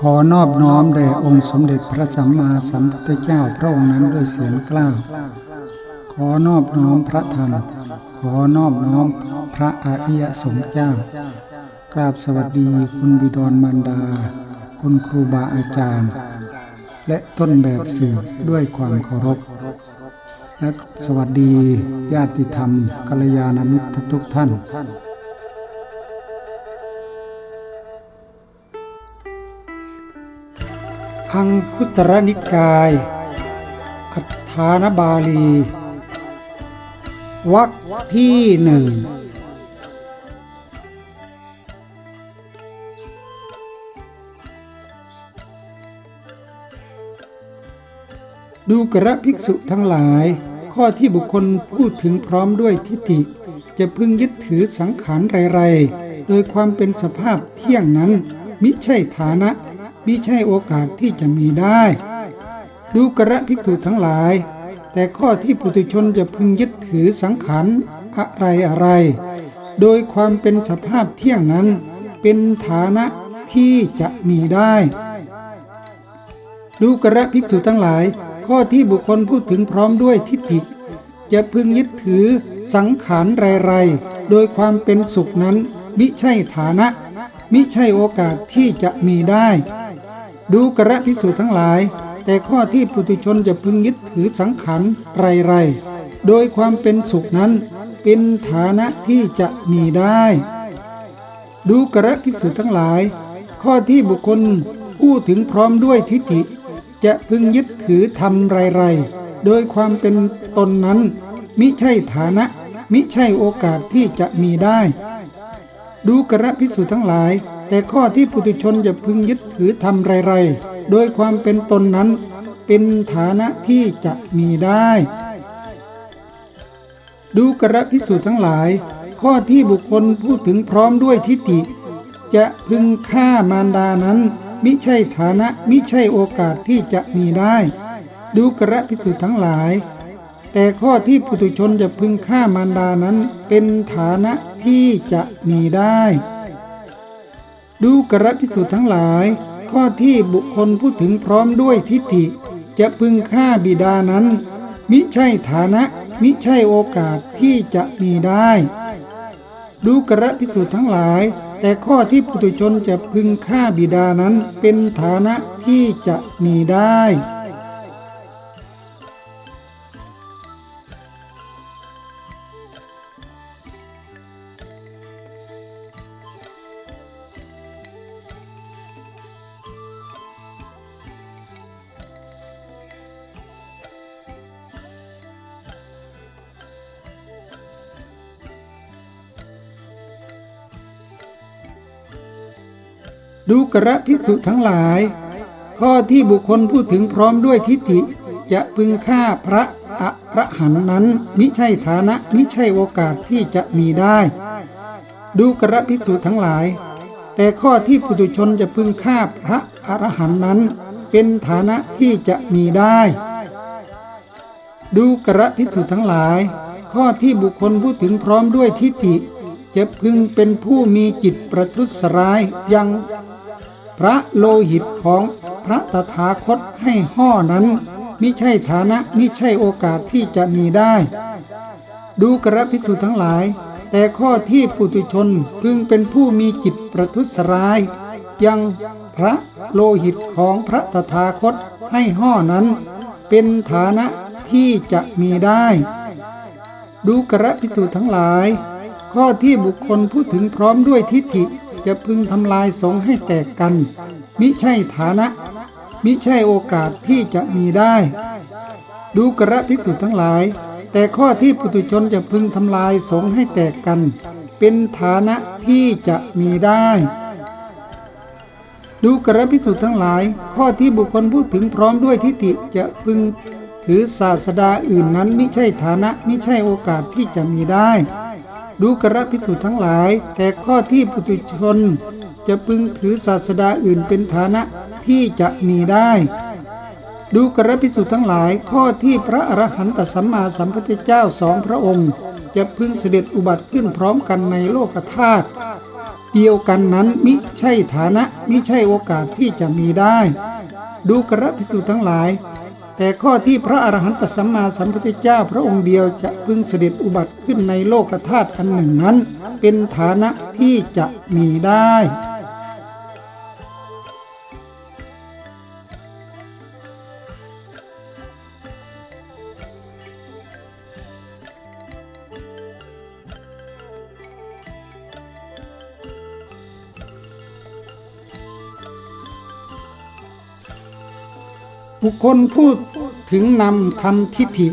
ขอนอบน้อมแด่องค์สมเด็จพระสัมมาสัมพุทธเจ้าพระองค์นั้นด้วยเสียงกล้าวขอนอบน้อมพระธรรม ขอนอบน้อมพระอริยสงฆ์เจ้ากราบสวัสดีคุณบิดรมารดา คุณครูบาอาจารย์ และต้นแบบสื่อด้วยความเคารพ และสวัสดีญาติธรรมกัลยาณมิตรทุกๆท่าน อังคุตรนิกาย อัฏฐานบาลีวรรคที่หนึ่งดูกระภิกษุทั้งหลาย ข้อที่บุคคลพูดถึงพร้อมด้วยทิฏฐิ จะพึงยึดถือสังขารไรๆ โดยความเป็นสภาพเที่ยงนั้น มิใช่ฐานะ มิใช่โอกาสที่จะมีได้ ดูกระภิกษุทั้งหลาย แต่ข้อที่ปุถุชนจะพึงยึดถือสังขารอะไรอะไร โดยความเป็นสภาพเที่ยงนั้น เป็นฐานะที่จะมีได้ดูกระภิกษุทั้งหลาย ข้อที่บุคคลพูดถึงพร้อมด้วยทิฏฐิจะพึงยึดถือสังขารไรๆโดยความเป็นสุขนั้นมิใช่ฐานะมิใช่โอกาสที่จะมีได้ ดูกระภิกษุทั้งหลาย แต่ข้อที่ปุถุชนจะพึงยึดถือสังขารไรๆ โดยความเป็นสุขนั้น เป็นฐานะที่จะมีได้ ดูกระภิกษุทั้งหลาย ข้อที่บุคคลพูดถึงพร้อมด้วยทิฏฐิ จะพึงยึดถือทำไรๆ โดยความเป็นตนนั้น มิใช่ฐานะ มิใช่โอกาสที่จะมีได้ ดูกระพิสูจน์ทั้งหลาย แต่ข้อที่ปุถุชนจะพึงยึดถือทำไรๆ โดยความเป็นตนนั้นเป็นฐานะที่จะมีได้ ดูกระพิสูจน์ทั้งหลาย ข้อที่บุคคลพูดถึงพร้อมด้วยทิฏฐิ จะพึงฆ่ามารดานั้น มิใช่ฐานะมิใช่โอกาสที่จะมีได้ ดูกระพิสูจน์ทั้งหลาย แต่ข้อที่ปุถุชนจะพึงฆ่ามารดานั้นเป็นฐานะที่จะมีได้ ดูกระพิสูจน์ทั้งหลาย ข้อที่บุคคลพูดถึงพร้อมด้วยทิฏฐิ จะพึงฆ่าบิดานั้น มิใช่ฐานะ มิใช่โอกาสที่จะมีได้ ดูกระพิสูจน์ทั้งหลาย แต่ข้อที่ปุถุชนจะพึงฆ่าบิดานั้นเป็นฐานะที่จะมีได้ ดูกระพิสุทั้งหลาย ข้อที่บุคคลพูดถึงพร้อมด้วยทิฏฐิจะพึงฆ่าพระอระหันนั้นมิใช่ฐานะมิใช่โอกาสที่จะมีได้ ดูกระพิสุทั้งหลาย แต่ข้อที่ปุถุชนจะพึงฆ่าพระอรหันนั้น เป็นฐานะที่จะมีได้ ดูกระพิสุทั้งหลาย ข้อที่บุคคลพูดถึงพร้อมด้วยทิฏฐิ จะพึงเป็นผู้มีจิตประทุษร้ายยังพระโลหิตของพระตถาคตให้ห่อนั้นมิใช่ฐานะมิใช่โอกาสที่จะมีได้ ดูกระพิสุทั้งหลาย แต่ข้อที่ปุถุชนพึงเป็นผู้มีจิตประทุษร้าย ยังพระโลหิตของพระตถาคตให้ห่อนั้น เป็นฐานะที่จะมีได้ ดูกระพิสุทั้งหลาย ข้อที่บุคคลพูดถึงพร้อมด้วยทิฏฐิจะพึงทำลายสงให้แตกกัน มิใช่ฐานะ มิใช่โอกาสที่จะมีได้ ดูกระภิกษุทั้งหลาย แต่ข้อที่ปุถุชนจะพึงทำลายสงให้แตกกัน เป็นฐานะที่จะมีได้ดูกระภิกษุทั้งหลาย ข้อที่บุคคลพูดถึงพร้อมด้วยทิฏฐิจะพึงถือศาสดาอื่นนั้นมิใช่ฐานะมิใช่โอกาสที่จะมีได้ ดูกระพิสุทั้งหลาย แต่ข้อที่ปุถุชน จะพึงถือศาสดาอื่นเป็นฐานะที่จะมีได้ ดูกระพิสุทั้งหลาย ข้อที่พระอรหันตสัมมาสัมพุทธเจ้าสองพระองค์ จะพึงเสด็จอุบัติขึ้นพร้อมกันในโลกธาตุเดียวกันนั้นมิใช่ฐานะมิใช่โอกาสที่จะมีได้ ดูกระพิจุทั้งหลาย แต่ข้อที่พระอรหันตสัมมาสัมพุทธเจ้าพระองค์เดียวจะพึงเสด็จอุบัติขึ้นในโลกธาตุอันหนึ่งนั้น เป็นฐานะที่จะมีได้ บุคคลพูดถึงนำทำทิฏฐิ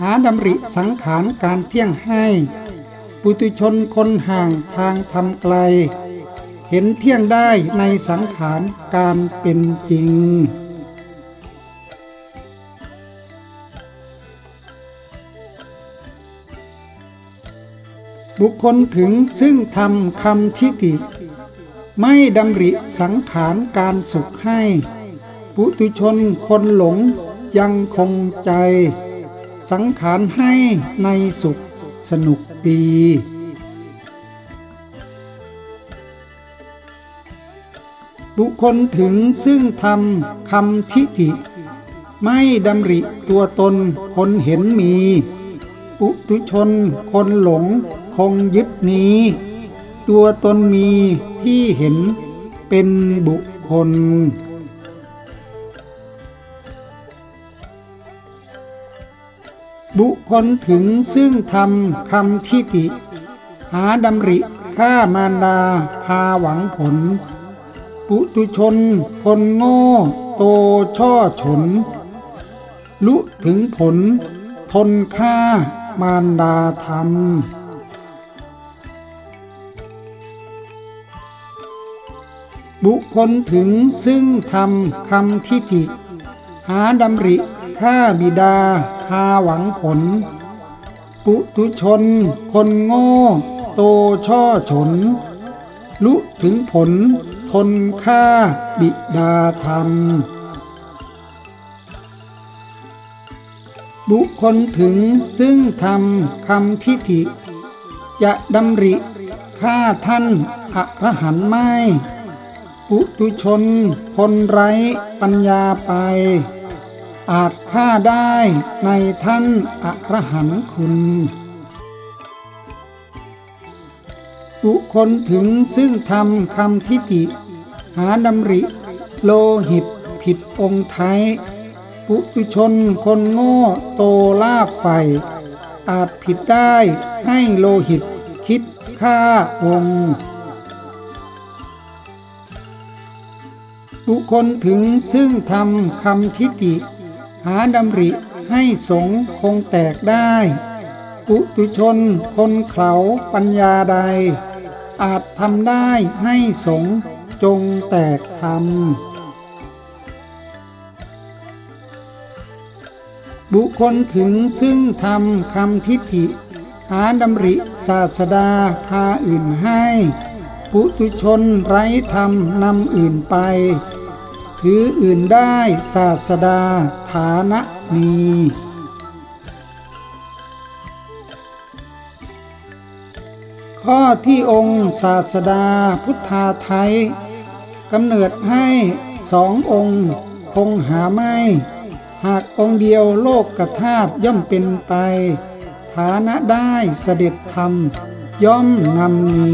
หาดำริสังขารการเที่ยงให้ ปุตุชนคนห่างทางทำไกล เห็นเที่ยงได้ในสังขารการเป็นจริงบุคคลถึงซึ่งทำคำทิฏฐิไม่ดำริสังขารการสุขให้ ปุตุชนคนหลงยังคงใจ สังขารให้ในสุขสนุกดี บุคคลถึงซึ่งทำคำทิฏฐิ ไม่ดำริตัวตนคนเห็นมี ปุตุชนคนหลงคงยึดนี้ ตัวตนมีที่เห็นเป็นบุคคล บุคคลถึงซึ่งทำคำทิฏฐิหาดำริฆ่ามารดาพาหวังผล ปุตุชนคนโง่ โตช่อฉน ลุถึงผล ทนฆ่ามารดาธรรมบุคคลถึงซึ่งทำคำทิฏฐิหาดำริ ฆ่าบิดาพาหวังผล ปุตุชน คนโง่ โตช่อฉนลุถึงผล ทนฆ่าบิดาธรรม บุคคลถึงซึ่งทำคำทิฐิ จะดำริฆ่าท่านอรหันต์ไม่ปุตุชน คนไร้ปัญญาไป อาจฆ่าได้ในท่านอรหันต์คุณบุคคลถึงซึ่งทำคำทิฏฐิหาดำริ โลหิตผิดองค์ไทยปุตุชนคนโง่โตลาบไฟ อาจผิดได้ให้โลหิตคิดฆ่าองค์บุคคลถึงซึ่งทำคำทิฏฐิ หาดำริให้สงคงแตกได้ปุตุชนคนเขาปัญญาใด อาจทำได้ให้สงจงแตกธรรมบุคคลถึงซึ่งทำคำทิฏฐิ หาดำริศาสดาพาอื่นให้ ปุตุชนไร้ธรรมนำอื่นไป ถืออื่นได้ศาสดาฐานะมีข้อที่องค์ศาสดาพุทธาไทยกำเนิดให้สององค์ คงหาไม่ หากองค์เดียวโลกกธาตุย่อมเป็นไป ฐานะได้เสด็จธรรม ย่อมนำมี